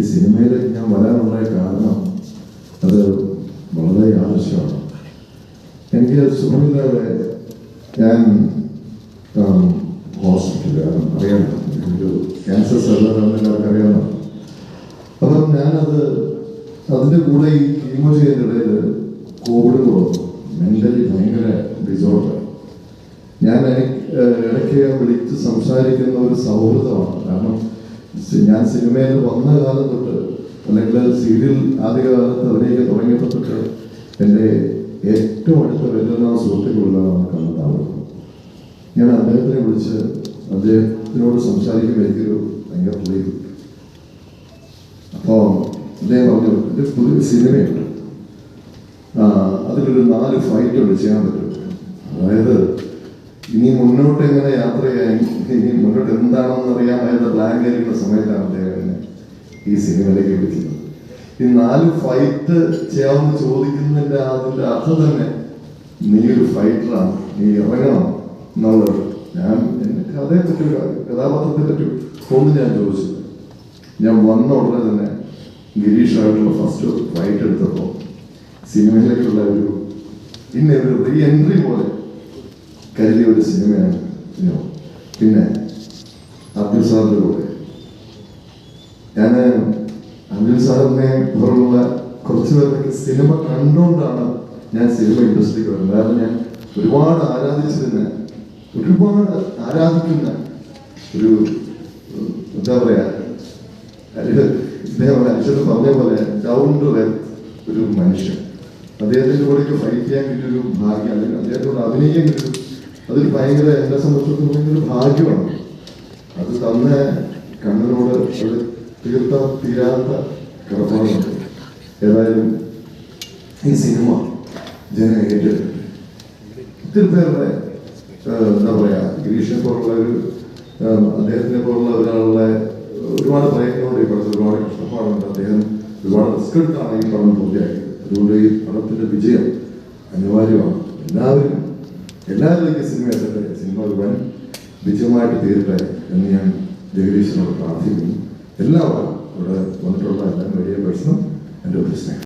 ഈ സിനിമയിൽ ഞാൻ വരാനുള്ള കാരണം അത് വളരെ ആവശ്യമാണ്. എനിക്ക് സുഖമില്ലാതെ ഞാൻ ഹോസ്പിറ്റലിൽ അറിയാമല്ലോ എനിക്ക് ക്യാൻസർ സെല്ലാണെന്ന് എല്ലാവർക്കും അറിയാമല്ലോ അപ്പം ഞാനത് അതിന്റെ കൂടെ ഈ കീമോ ചെയ്യുന്നതിനിടയിൽ കോവിഡ് കൊടുത്തു മെന്റലി ഭയങ്കര ഡിസോർഡർ ഞാൻ ഇടയ്ക്ക് വിളിച്ച് സംസാരിക്കുന്ന ഒരു സൗഹൃദമാണ്. കാരണം ഞാൻ സിനിമയിൽ വന്ന കാലം തൊട്ട് അല്ലെങ്കിൽ സീരിയൽ ആദ്യകാലത്ത് അഭിനയിക്കാൻ തുടങ്ങിയപ്പോൾ തൊട്ട് എന്റെ ഏറ്റവും അടുത്ത വരുന്ന സുഹൃത്തുക്കളുള്ളതാണ് കണ്ണത്താവ് ഞാൻ അദ്ദേഹത്തിനെ വിളിച്ച് അദ്ദേഹത്തിനോട് സംസാരിക്കുമ്പോൾ എനിക്കൊരു ഭയങ്കര പ്ലേ അപ്പോൾ അദ്ദേഹം പറഞ്ഞു എന്റെ പുതിയ സിനിമയുണ്ട് അതിലൊരു നാല് ഫൈറ്റ് ഉണ്ട് ചെയ്യാൻ പറ്റും. അതായത് ഇനി മുന്നോട്ട് എങ്ങനെ യാത്ര ചെയ്യാൻ ഇനി മുന്നോട്ട് എന്താണെന്ന് അറിയാൻ ബ്ലാങ്ക് സമയത്താണ് അദ്ദേഹം ഈ സിനിമയിലേക്ക് വിളിക്കുന്നത് ഈ നാല് ഫൈറ്റ് ചെയ്യാമെന്ന് ചോദിക്കുന്നതിന്റെ അതിന്റെ അർത്ഥം തന്നെ നീ ഒരു ഫൈറ്ററാണ് നീ ഇറങ്ങണം എന്നുള്ളത്. ഞാൻ എന്റെ കഥയെ പറ്റി കഥാപാത്രത്തെ പറ്റി ഒന്നും ഞാൻ ചോദിച്ചു ഞാൻ വന്ന ഉടനെ തന്നെ ഗിരീഷായിട്ടുള്ള ഫസ്റ്റ് ഫൈറ്റ് എടുത്തപ്പോൾ സിനിമയിലേക്കുള്ള ഒരു പിന്നെ ഒരു റീ എൻട്രി പോലെ കരുതിയ ഒരു സിനിമയാണ് സിനിമ പിന്നെ കൂടെ ഞാൻ അബ്ദുൽ സാറിനെ പോലുള്ള കുറച്ച് പേർക്ക് സിനിമ കണ്ടുകൊണ്ടാണ് ഞാൻ സിനിമ ഇൻഡസ്ട്രിക്ക് വരുന്നത് കാരണം ഞാൻ ഒരുപാട് ആരാധിച്ചിരുന്ന ഒരുപാട് ആരാധിക്കുന്ന ഒരു എന്താ പറയാ ഇദ്ദേഹം അച്ഛന് പറഞ്ഞ പോലെ ഡൗൺ ടു എർത്ത് ഒരു മനുഷ്യൻ. അദ്ദേഹത്തിന്റെ കൂടെ ഫൈറ്റ് ചെയ്യാൻ കിട്ടിയൊരു ഭാഗ്യം അല്ലെങ്കിൽ അദ്ദേഹത്തോട് അഭിനയിക്കാൻ കിട്ടും അതൊരു ഭയങ്കര എന്നെ സംബന്ധിച്ചിടത്തോളം ഭയങ്കര ഒരു ഭാഗ്യമാണ്. അത് തന്നെ കണ്ണിനോട് അത് തീർത്ത തീരാത്ത കടപ്പാടുണ്ട് ഏതായാലും ഈ സിനിമ ജന ഏറ്റെടുക്കും ഒത്തിരി പേരുടെ എന്താ പറയാ ഗിരീഷിനെ പോലുള്ള ഒരു അദ്ദേഹത്തിനെ പോലുള്ള ഒരാളുടെ ഒരുപാട് പ്രയത്നമുണ്ട് ഈ പടത്തിൽ. ഒരുപാട് കഷ്ടപ്പാടുണ്ട്. അദ്ദേഹം ഒരുപാട് റിസ്ക് എടുത്താണ് ഈ പടം പൂർത്തിയാക്കിയത്. അതുകൊണ്ട് ഈ പടത്തിന്റെ വിജയം അനിവാര്യമാണ്. എല്ലാവരും എല്ലാവരിലേക്കും സിനിമ എത്തട്ടെ സിനിമ ഒരു വൻ വിജയമായിട്ട് തീരട്ടെ എന്ന് ഞാൻ ജഗദീശനോട് പ്രാർത്ഥിക്കുന്നു. എല്ലാവരും ഇവിടെ വന്നിട്ടുള്ള എല്ലാ മീഡിയ പേഴ്സണും എന്റെ ഒരു സ്നേഹം.